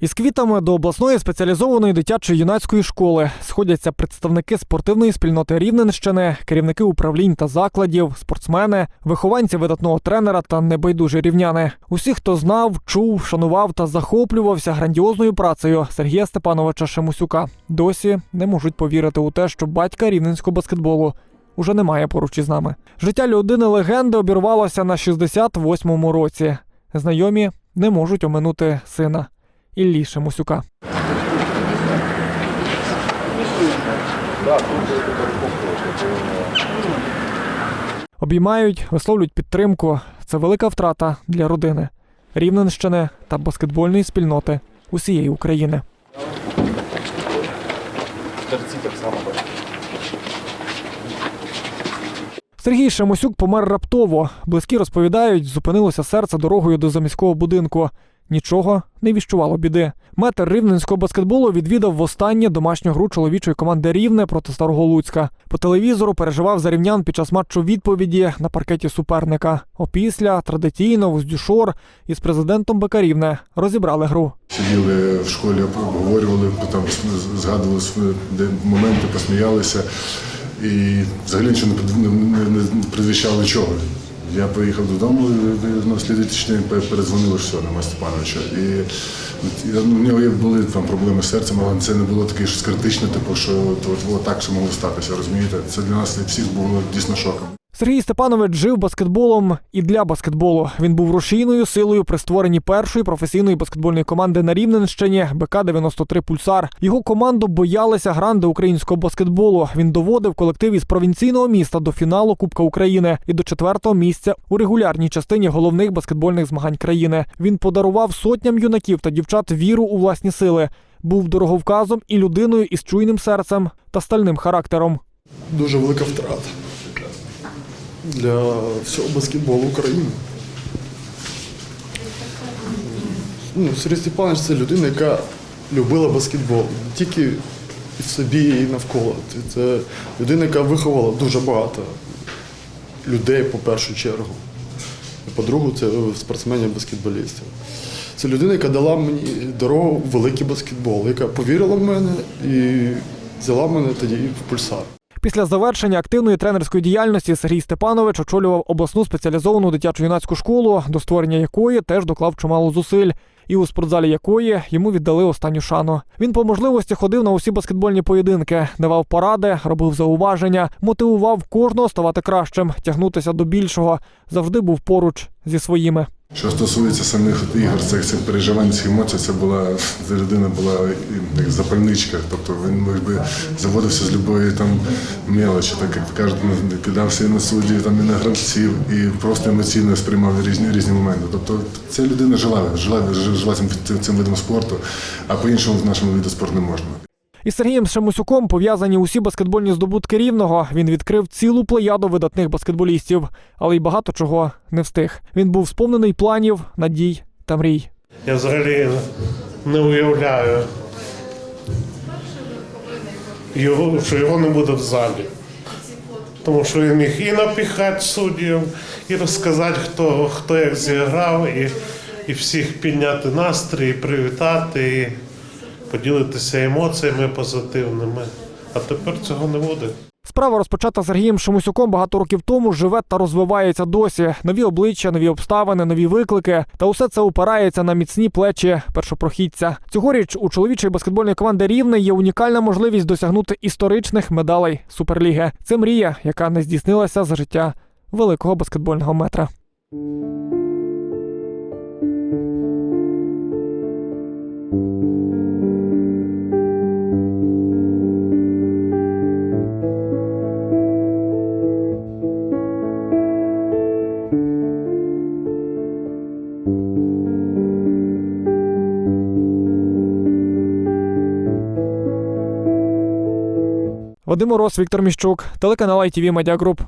Із квітами до обласної спеціалізованої дитячої юнацької школи сходяться представники спортивної спільноти Рівненщини, керівники управлінь та закладів, спортсмени, вихованці видатного тренера та небайдужі рівняни. Усі, хто знав, чув, шанував та захоплювався грандіозною працею Сергія Степановича Шемусюка, досі не можуть повірити у те, що батька рівненського баскетболу уже немає поруч із нами. Життя людини легенди обірвалося на 68-му році. Знайомі не можуть оминути сина. Іллі Шемусюка. Обіймають, висловлюють підтримку. Це велика втрата для родини, Рівненщини та баскетбольної спільноти усієї України. Сергій Шемосюк помер раптово. Близькі розповідають, зупинилося серце дорогою до заміського будинку. Нічого не віщувало біди. Метр рівненського баскетболу відвідав востаннє домашню гру чоловічої команди Рівне проти Старого Луцька. По телевізору переживав за рівнян під час матчу відповіді на паркеті суперника. Опісля традиційно воздюшор із президентом БК Рівне розібрали гру. Сиділи в школі, обговорювали, там згадували свої моменти, посміялися. І взагалі нічого не, не, не, предвіщало чого. Я поїхав додому, на слідуючий день пе- що на Степановича. І от ну, в нього були там проблеми з серцем, але це не було таке щось критичне, типу, що то, от, от так що могло статися, розумієте? Це для нас всіх було дійсно шоком. Сергій Степанович жив баскетболом і для баскетболу. Він був рушійною силою при створенні першої професійної баскетбольної команди на Рівненщині БК 93 Пульсар. Його команду боялися гранди українського баскетболу. Він доводив колектив із провінційного міста до фіналу Кубка України і до четвертого місця у регулярній частині головних баскетбольних змагань країни. Він подарував сотням юнаків та дівчат віру у власні сили. Був дороговказом і людиною із чуйним серцем та стальним характером. дуже велика втрата для всього баскетболу України. Ну, Сергій Степанович це людина, яка любила баскетбол. Не тільки в собі, і навколо. Це- людина, яка виховала дуже багато людей, по першу чергу. По-другу, це спортсменів-баскетболістів. Це людина, яка дала мені дорогу в великий баскетбол, яка повірила в мене і взяла мене тоді в пульсар. Після завершення активної тренерської діяльності Сергій Степанович очолював обласну спеціалізовану дитячу юнацьку школу, до створення якої теж доклав чимало зусиль, і у спортзалі якої йому віддали останню шану. Він по можливості ходив на усі баскетбольні поєдинки, давав поради, робив зауваження, мотивував кожного ставати кращим, тягнутися до більшого. Завжди був поруч зі своїми. Що стосується самих ігор, цих, цих переживань, цих емоцій, це була ця людина була як запальничка. Тобто він якби заводився з любої там мелочі, так як кажуть, кидався і на суддів, там і на гравців, і просто емоційно сприймав різні різні моменти. Тобто ця людина жила, жила, жила цим, цим видом спорту, а по-іншому в нашому виду спорту не можна. Із Сергієм Шемусюком пов'язані усі баскетбольні здобутки рівного. Він відкрив цілу плеяду видатних баскетболістів, але й багато чого не встиг. Він був сповнений планів, надій та мрій. Я взагалі не уявляю, його, що його не буде в залі. Тому що він міг і напіхати суддів, і розказати, хто, хто як зіграв, і, і всіх підняти настрій, і привітати, і поділитися емоціями позитивними. А тепер цього не буде. Справа розпочата Сергієм Шемусюком багато років тому живе та розвивається досі. Нові обличчя, нові обставини, нові виклики. Та усе це упирається на міцні плечі першопрохідця. Цьогоріч у чоловічої баскетбольної команди Рівне є унікальна можливість досягнути історичних медалей Суперліги. Це мрія, яка не здійснилася за життя великого баскетбольного метра. Вадим Мороз, Віктор Міщук, телеканал ITV Media Group.